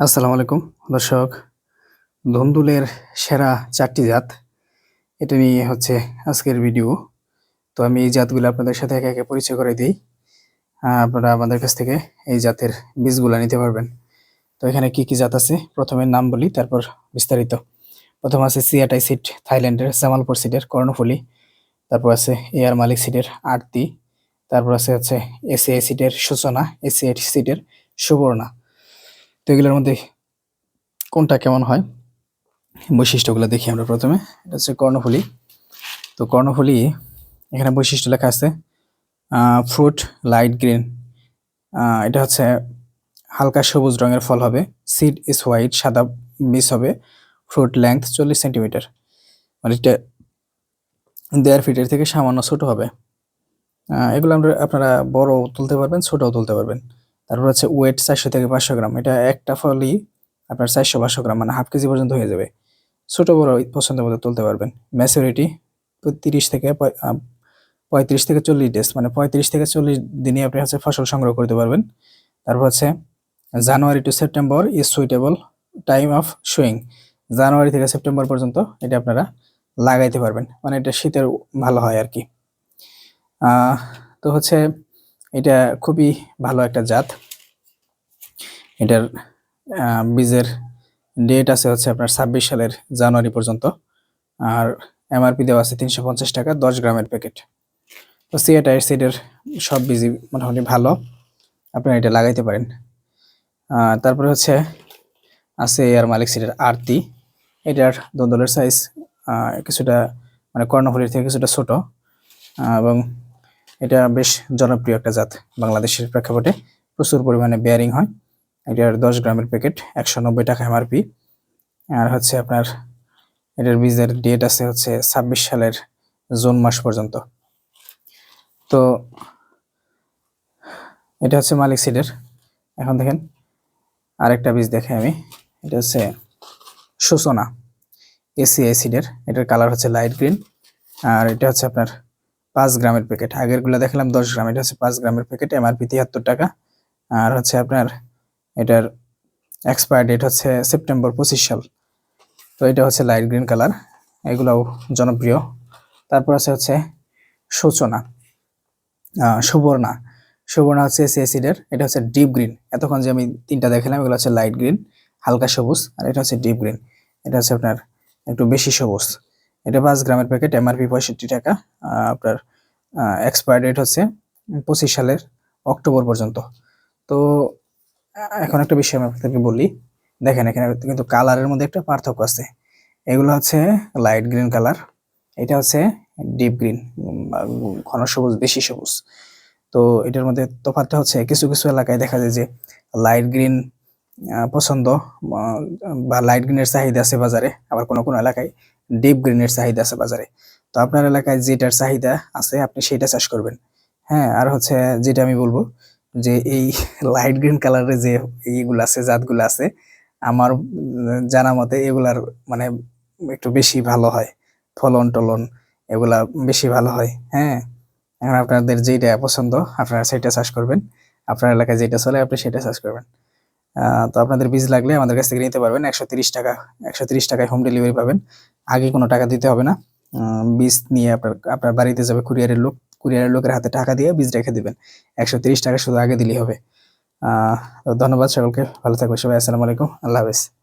আসসালামু আলাইকুম, দর্শক। ধন্দুলের সেরা চারটি জাত, এটা নিয়ে হচ্ছে আজকের ভিডিও। তো আমি এই জাতগুলো আপনাদের সাথে একে একে পরিচয় করে দিই। আপনারা আমাদের কাছ থেকে এই জাতের বীজগুলো নিতে পারবেন। তো এখানে কি কি জাত আছে? প্রথমে নাম বলি, তারপর বিস্তারিত। প্রথম আছে সিয়াটাই সিট থাইল্যান্ডের, জামালপুর সিটের কর্ণফুলি। তারপর আছে এয়ার মালিক সিটের আরতি। তারপর আছে হচ্ছে এসিআই সিটের সূচনা, এসিআই সিটের সুবর্ণা। তো এগুলোর মধ্যে কোনটা কেমন হয়? বৈশিষ্ট্যগুলো দেখি আমরা প্রথমে। এটা হচ্ছে কর্ণফুলি। তো কর্ণফুলি, এখানে বৈশিষ্ট্য লেখা আছে ফ্রুট, লাইট গ্রিন। এটা হচ্ছে হালকা সবুজ রঙের ফল হবে। সিড ইজ হোয়াইট, সাদা বীজ হবে। ফ্রুট লেংথ চল্লিশ সেন্টিমিটার। মানে এটা দেড় ফিটের থেকে সামান্য ছোট হবে। এগুলো আমরা, আপনারা বড় তুলতে পারবেন, ছোটও তুলতে পারবেন। তারপর হচ্ছে ওয়েট চারশো থেকে পাঁচশো গ্রাম। এটা একটা ফলই আপনার চারশো পাঁচশো গ্রাম মানে হাফ কেজি পর্যন্ত হয়ে যাবে। ছোটো বড় পছন্দ মতো তুলতে পারবেন। ম্যাচুরিটি তিরিশ থেকে পঁয়ত্রিশ থেকে চল্লিশ ডেজ মানে পঁয়ত্রিশ থেকে চল্লিশ দিনে আপনি হচ্ছে ফসল সংগ্রহ করতে পারবেন। তারপর হচ্ছে January to September is suitable time of sowing জানুয়ারি থেকে সেপ্টেম্বর পর্যন্ত এটা আপনারা লাগাইতে পারবেন। মানে এটা শীতের ভালো হয় আর কি। তো হচ্ছে এটা খুবই ভালো একটা জাত। এটার বীজের ডেট আছে হচ্ছে আপনার ছাব্বিশ সালের জানুয়ারি পর্যন্ত। আর এমআরপি দেওয়া আছে তিনশো পঞ্চাশ টাকা, দশ গ্রামের প্যাকেট তো সিএটাইর সিডের সব বীজই মোটামুটি ভালো। আপনারা এটা লাগাইতে পারেন। তারপরে হচ্ছে আছে এয়ার মালিক সিডের আরতি। এটার দোদলের সাইজ কিছুটা মানে কর্ণফুলির থেকে কিছুটা ছোট। এবং এটা বেশ জনপ্রিয় একটা জাত বাংলাদেশের প্রেক্ষাপটে। প্রচুর পরিমাণে বেয়ারিং হয়। এটার দশ গ্রামের প্যাকেট একশো নব্বই টাকা এমআরপি আর হচ্ছে আপনার এটার বীজের ডেট আছে হচ্ছে ছাব্বিশ সালের জুন মাস পর্যন্ত। তো এটা হচ্ছে মালিক সিডের এখন দেখেন আরেকটা বীজ দেখে আমি। এটা হচ্ছে সূচনা এসিআই সিডের এটার কালার হচ্ছে লাইট গ্রিন আর এটা হচ্ছে আপনার পাঁচ গ্রামের প্যাকেট আগেরগুলো দেখলাম দশ গ্রাম, এটা হচ্ছে পাঁচ গ্রামের প্যাকেট এমআরপি তিয়াত্তর টাকা। আর হচ্ছে আপনার এটার এক্সপায়ার ডেট হচ্ছে সেপ্টেম্বর পঁচিশ সাল। তো এটা হচ্ছে লাইট গ্রিন কালার এগুলাও জনপ্রিয়। তারপর আছে হচ্ছে সূচনা সুবর্ণা। সুবর্ণা হচ্ছে সিএসিডের এটা হচ্ছে ডিপ গ্রিন এতক্ষণ যে আমি তিনটা দেখালাম, এগুলো হচ্ছে লাইট গ্রিন হালকা সবুজ, আর এটা হচ্ছে ডিপ গ্রিন এটা হচ্ছে আপনার একটু বেশি সবুজ। এটা পাঁচ গ্রামের প্যাকেট এমআরপি পঁয়ষট্টি টাকা। আপনার এক্সপায়ার ডেট হচ্ছে পঁচিশ সালের অক্টোবর পর্যন্ত। তো এখন একটা বিষয় আমি আপনাদেরকে বলি। দেখেন, এখানে কিন্তু কালারের মধ্যে একটা পার্থক্য আছে। এগুলো হচ্ছে লাইট গ্রিন কালার এটা হচ্ছে ডিপ গ্রিন ঘন সবুজ, বেশি সবুজ। তো, এটার মধ্যে তফাৎটা হচ্ছে, কিছু কিছু এলাকায় দেখা যায় যে লাইট গ্রিন পছন্দ, বা লাইট গ্রিনের চাহিদা আছে বাজারে, আবার কোনো কোনো এলাকায় ডিপ গ্রিনের চাহিদা আছে বাজারে। তো আপনার এলাকায় যেটার চাহিদা আছে, আপনি সেটা চাষ করবেন। হ্যাঁ আর হচ্ছে যেটা আমি বলব যে এই লাইট গ্রিন কালারের যে এইগুলো আছে, জাতগুলো আছে, আমার জানা মতে এগুলার মানে একটু বেশি ভালো হয়। ফলন টলন এগুলা বেশি ভালো হয়। হ্যাঁ এখন আপনাদের যেটা পছন্দ, আপনারা সেটা চাষ করবেন। আপনার এলাকায় যেটা চলে, আপনি সেটা চাষ করবেন। তো আপনাদের বীজ লাগলে আমাদের কাছ থেকে নিতে পারবেন। একশো টাকা, একশো টাকায় হোম ডেলিভারি পাবেন। আগে কোনো টাকা দিতে হবে না। বীজ নিয়ে আপনার আপনার বাড়িতে যাবে কুরিয়ারের লোক, কুরিয়ারের লোকের হাতে টাকা দিয়ে বীজ রেখে দেবেন। একশো টাকা শুধু আগে দিলেই হবে। ধন্যবাদ সকলকে। ভালো থাকবে সবাই। আসসালামু আলাইকুম। আল্লাহ হাফেজ।